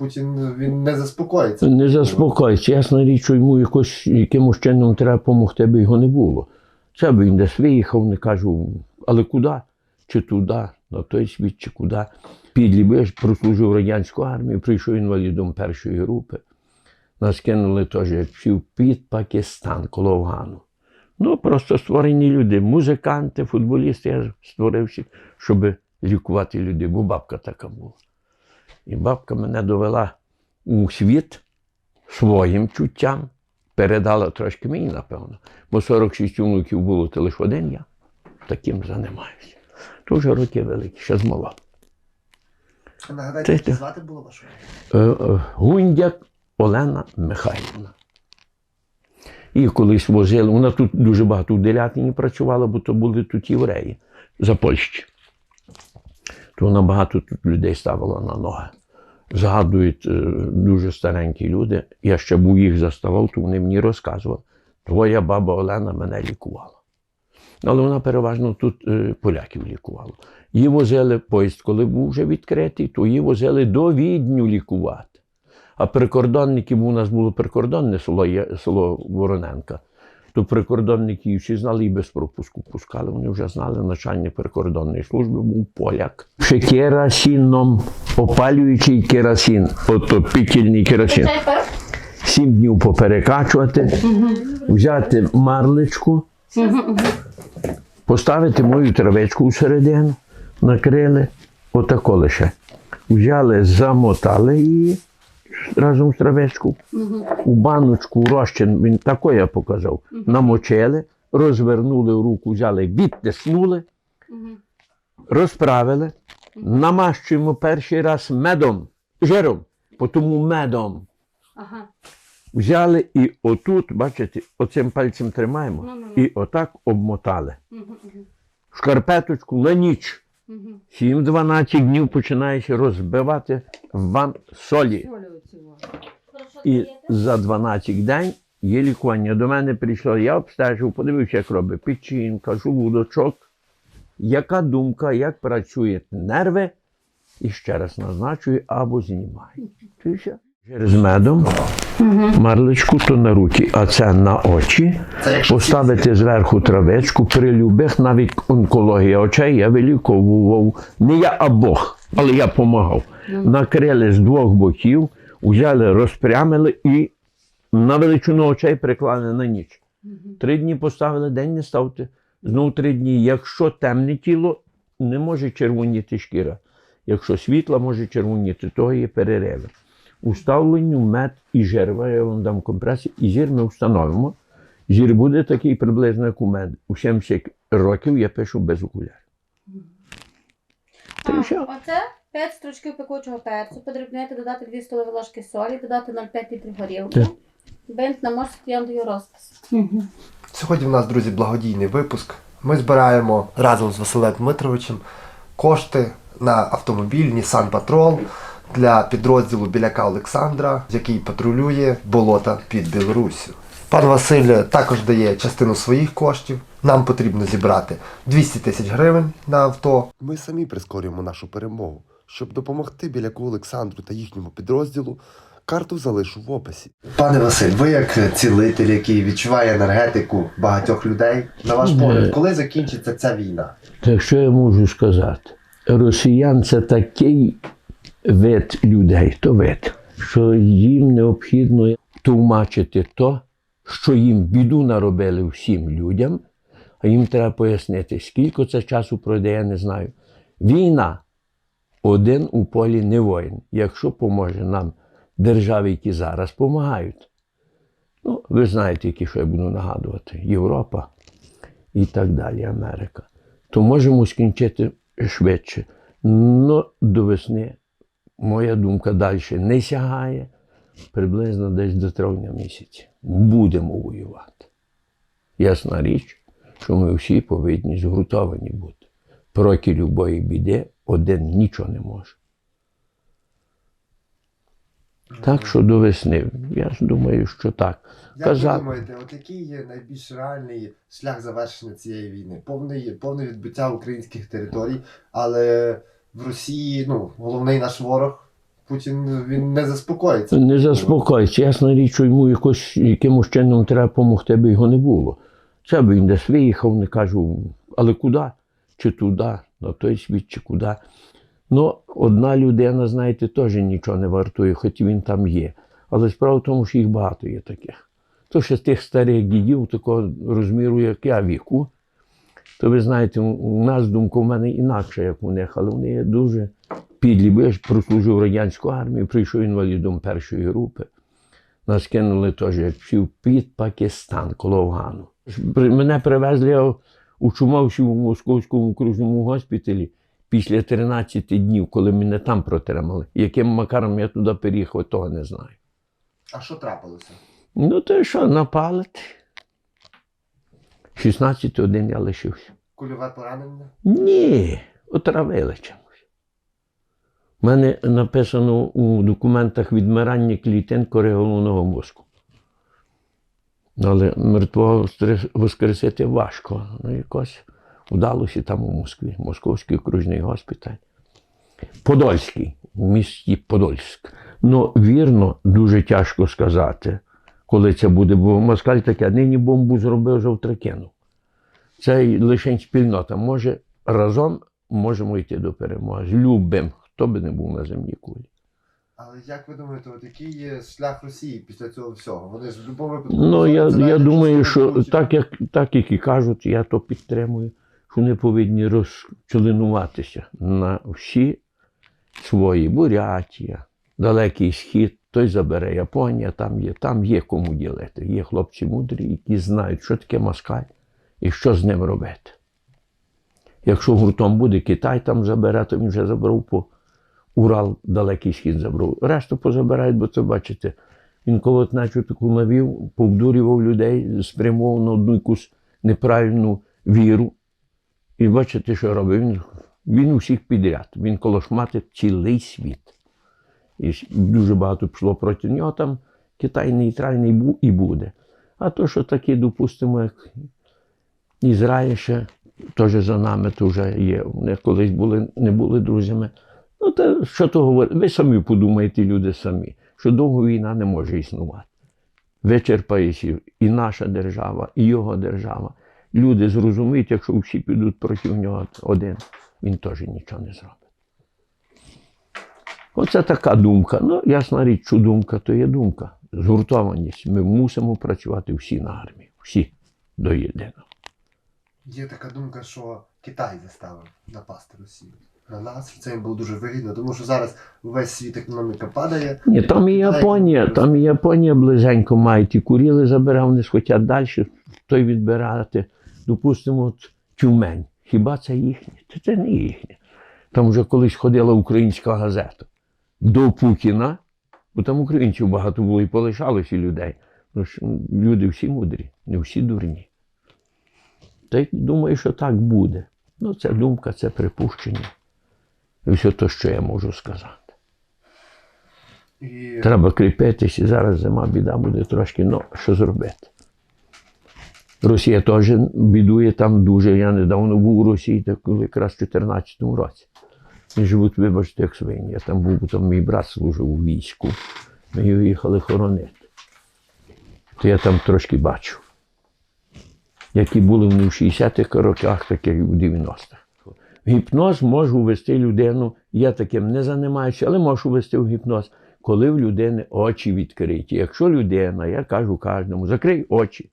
Путін він не заспокоїться. Не заспокоїться. Ясна річ, що йому якось, якимось чином треба допомогти, аби його не було. Це б він десь виїхав, не кажу, але куди? Чи туди, на той світ, чи куди. Підлі би прослужив радянську армію, прийшов інвалідом першої групи. Нас кинули теж як всів під Пакистан коло Афгану. Ну, просто створені люди, музиканти, футболісти, я створився, щоб лікувати людей, бо бабка така була. І бабка мене довела у світ своїм чуттям, передала трошки мені, напевно, бо 46 онуків було, то лише один я таким займаюся. То вже роки великі, ще змова. Нагадайте, як звати було вашу? Е, е, Гундяк Олена Михайлівна. І колись возили, вона тут дуже багато в Делятині працювала, бо то були тут євреї за Польщі. То вона багато тут людей ставила на ноги. Згадують е, дуже старенькі люди. Я ще був їх заставав, то вони мені розказували. Твоя баба Олена мене лікувала. Але вона переважно тут е, поляків лікувала. Її возили поїзд, коли був вже відкритий, то її возили до Відню лікувати. А прикордонників у нас було прикордонне село, село Вороненка. То прикордонники всі знали і без пропуску пускали. Вони вже знали начальник прикордонної служби був поляк. Ще керосином, опалюючий керосин, отопітельний керосин. Сім днів поперекачувати, взяти марлечку, поставити мою травичку всередину, накрили, отако лише. Взяли, замотали її разом з травичкою, у баночку розчин, він тако я показав, намочили, розвернули в руку, взяли, відтиснули, розправили, намащуємо перший раз медом, жиром, тому медом. Ага. Взяли і отут, бачите, оцим пальцем тримаємо Ну-ну-ну. і отак обмотали. Мгм, мгм, Шкарпеточку на ніч. Мгм. 7-12 днів починаєш розбивати вам солі. І за 12 день є лікування. До мене прийшло, я обстежив, подивився, як робить печінка, желудочок. Яка думка, як працюють нерви, і ще раз назначую або знімаю. Через медом, марлечку то на руки, а це на очі. Поставити зверху травичку, при любих, навіть онкологія очей я виліковував. Не я, а Бог, але я допомагав. Накрили з двох боків, взяли, розпрямили і на величину очей приклали на ніч. Три дні поставили, день не ставте. Знову три дні. Якщо темне тіло, не може червоніти шкіра. Якщо світла, може червоніти, того є перериви. Уставленню мед і жир. Я вам дам компресію, і зір ми встановимо. Зір буде такий приблизно, як у мене. У 70 років я пишу без окулярів. А, все. Оце 5 стручків пекучого перцю, подрібнити, додати 2 столові ложки солі, додати 0,5 літрів горілки. Так. Бинт намочити, я вам даю розпис. Сьогодні в нас, друзі, благодійний випуск. Ми збираємо разом з Василем Дмитровичем кошти на автомобіль Nissan Patrol для підрозділу Біляка Олександра, який патрулює болота під Білоруссю. Пан Василь також дає частину своїх коштів. Нам потрібно зібрати 200 тисяч гривень на авто. Ми самі прискорюємо нашу перемогу. Щоб допомогти біляку Олександру та їхньому підрозділу, карту залишу в описі. Пане Василь, ви як цілитель, який відчуває енергетику багатьох людей, на ваш погляд, коли закінчиться ця війна? Так що я можу сказати? Росіян це такий вид людей, то вид, що їм необхідно тлумачити то, що їм біду наробили всім людям, а їм треба пояснити, скільки це часу пройде, я не знаю. Війна один у полі не воїн, якщо поможе нам держави, які зараз допомагають. Ну, ви знаєте, які що я буду нагадувати: Європа і так далі, Америка то можемо скінчити швидше. Ну, до весни, моя думка далі не сягає, приблизно десь до травня місяця. Будемо воювати. Ясна річ, що ми всі повинні згуртовані бути. Проти любої біди один нічого не може. Так що до весни. Я ж думаю, що так. Як Казав- ви думаєте, от який є найбільш реальний шлях завершення цієї війни? Повне, повне відбиття українських територій, але в Росії ну, головний наш ворог Путін він не заспокоїться. Не заспокоїться. Ясна річ, йому якось, якимось чином треба допомогти, аби його не було. Це б він десь виїхав, не кажу, але куди? Чи туди, на той світ, чи куди. Ну, одна людина, знаєте, теж нічого не вартує, хоч він там є. Але справа в тому, що їх багато є таких. То ще тих старих дідів, такого розміру, як я віку, то ви знаєте, у- нас думка в мене інакша, як у них, але вони є дуже підлі. Бо я ж прослужив радянську армію, прийшов інвалідом першої групи. Нас кинули теж як всі під Пакистан коло Афгану. Мене привезли я учумався у московському окружному госпіталі після 13 днів, коли мене там протримали. Яким макаром я туди переїхав, того не знаю. А що трапилося? Ну, то що, напалити? 16 один я лишився. Кульове поранення? Ні, отравили чимось. У мене написано у документах відмирання клітин кори головного мозку. Але мертвого воскресити важко. Ну, якось вдалося там у Москві, Московський окружний госпіталь. Подольський, у місті Подольськ. Ну, вірно, дуже тяжко сказати, коли це буде, бо москаль таке, нині бомбу зробив, завтра кинув. Це лише спільнота. Може, разом можемо йти до перемоги. З любим, хто би не був на земній кулі. Але як ви думаєте, от який є шлях Росії після цього всього? Вони ж в будь-якому випадку. Ну, я, я думаю, що так як, так, як і кажуть, я то підтримую, що вони повинні розчленуватися на всі свої Бурятія, Далекий Схід, той забере Японія, там є, там є кому ділити. Є хлопці мудрі, які знають, що таке москаль і що з ним робити. Якщо гуртом буде Китай там забере, то він вже забрав по Урал, Далекий Схід забрав. Решту позабирають, бо це бачите, він колотначу таку навів, повдурював людей, спрямовував на одну якусь неправильну віру. І бачите, що робить? Він, він усіх підряд. Він колошматить цілий світ. І дуже багато пішло проти нього. Там Китай нейтральний був і буде. А то, що такі, допустимо, як Ізраїль ще теж за нами то вже є. Вони колись були, не були друзями. Ну, та що то говорить? Ви самі подумайте, люди самі, що довго війна не може існувати. Вичерпається і наша держава, і його держава. Люди зрозуміють, якщо всі підуть проти нього один, він теж нічого не зробить. Оце така думка. Ну, ясна річ, що думка то є думка. Згуртованість. Ми мусимо працювати всі на армії. Всі до єдиного. Є така думка, що Китай заставив напасти Росію на нас, це їм було дуже вигідно, тому що зараз весь світ економіка падає. Ні, там і Японія, там і Японія близенько має ті куріли забирав, вони схотять далі, той відбирати. Допустимо, от Тюмень. Хіба це їхнє? Та це не їхнє. Там вже колись ходила українська газета до Путіна, бо там українців багато було і полишалося людей. Люди всі мудрі, не всі дурні. Та й думаю, що так буде. Ну, це думка, це припущення. І все те, що я можу сказати. І Треба кріпитися, зараз зима, біда буде трошки, ну що зробити? Росія теж бідує там дуже. Я недавно був у Росії, так коли якраз в 2014 році. Живуть, вибачте, як свині. Я там був, там мій брат служив у війську. Ми його їхали хоронити. То я там трошки бачу. Які були в 60-х роках, так і в 90-х. В гіпноз можу ввести людину, я таким не займаюся, але можу ввести в гіпноз, коли в людини очі відкриті. Якщо людина, я кажу кожному, закрий очі,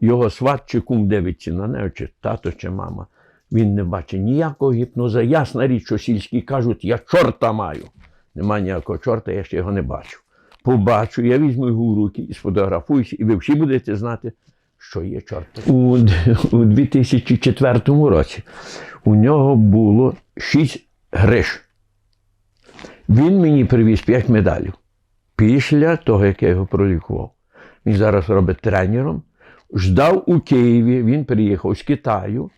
його сват чи кум дивиться на неї, чи тато, чи мама, він не бачить ніякого гіпноза. Ясна річ, що сільські кажуть, я чорта маю. Нема ніякого чорта, я ще його не бачу. Побачу, я візьму його в руки і сфотографуюся, і ви всі будете знати, що є чорт. У, у 2004 році у нього було 6 гриш. Він мені привіз 5 медалів після того, як я його пролікував. Він зараз робить тренером. Ждав у Києві, він приїхав з Китаю,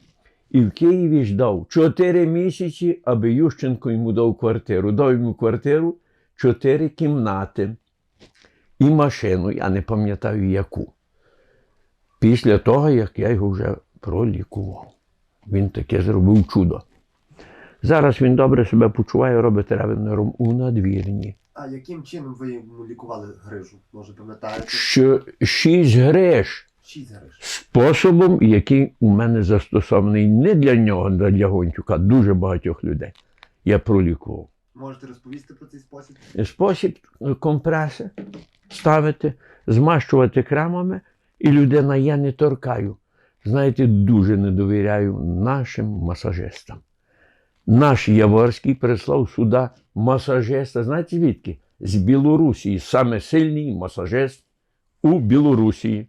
і в Києві ждав 4 місяці, аби Ющенко йому дав квартиру. Дав йому квартиру 4 кімнати і машину, я не пам'ятаю яку. Після того, як я його вже пролікував. Він таке зробив чудо. Зараз він добре себе почуває, робить тренером у надвірні. А яким чином ви йому лікували грижу? Може, пам'ятаєте? Шість гриж. Способом, який у мене застосований не для нього, а для Гончука, а дуже багатьох людей. Я пролікував. Можете розповісти про цей спосіб? Спосіб е, компреси ставити, змащувати кремами, і людина я не торкаю. Знаєте, дуже не довіряю нашим масажистам. Наш Яворський прислав сюди масажиста. Знаєте звідки? З Білорусі. Саме сильний масажист у Білорусі.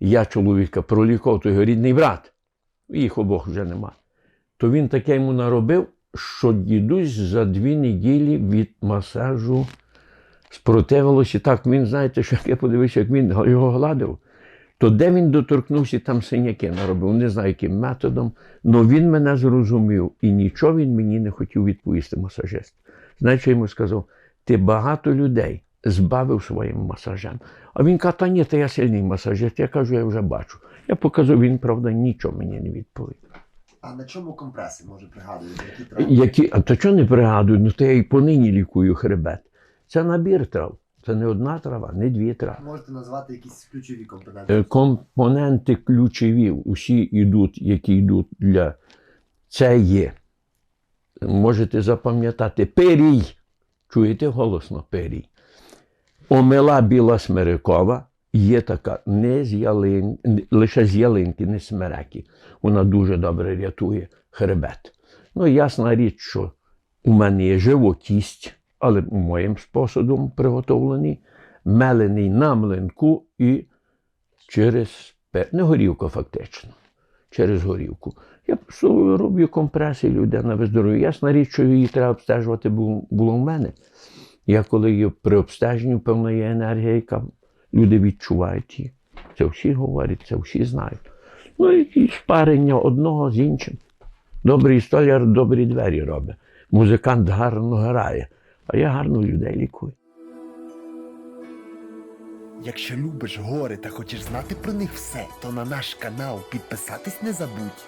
Я чоловіка пролікав, то його рідний брат. Їх обох вже нема. То він таке йому наробив, що дідусь за дві неділі від масажу спротивилося. Так, він, знаєте, що я подивився, як він його гладив, то де він доторкнувся, там синяки наробив. Не знаю, яким методом. але він мене зрозумів і нічого він мені не хотів відповісти, масажист. Знаєте, що йому сказав? Ти багато людей збавив своїм масажем. А він каже, та ні, та я сильний масажист. Я кажу, я вже бачу. Я показав, він, правда, нічого мені не відповів. А на чому компреси, може, пригадуєте? Які травми? Які, а то чого не пригадую? Ну то я і понині лікую хребет. Це набір трав. Це не одна трава, не дві трави. Можете назвати якісь ключові компоненти? Е, Компоненти ключові, усі йдуть, які йдуть для це є. Можете запам'ятати перій. Чуєте голосно перій. Омела біла смирикова є така не з ялин, лише з ялинки, не смереки. Вона дуже добре рятує хребет. Ну, ясна річ, що у мене є животість, але моїм способом приготовлений, мелений на млинку і через не горівка фактично. Через горівку. Я роблю компреси, людина виздоровлює. Ясна річ, що її треба обстежувати було в мене. Я коли є при обстеженні, певна є енергія, яка люди відчувають її. Це всі говорять, це всі знають. Ну і спарення одного з іншим. Добрий столяр добрі двері робить. Музикант гарно грає, а я гарно людей лікую. Якщо любиш гори та хочеш знати про них все, то на наш канал підписатись не забудь.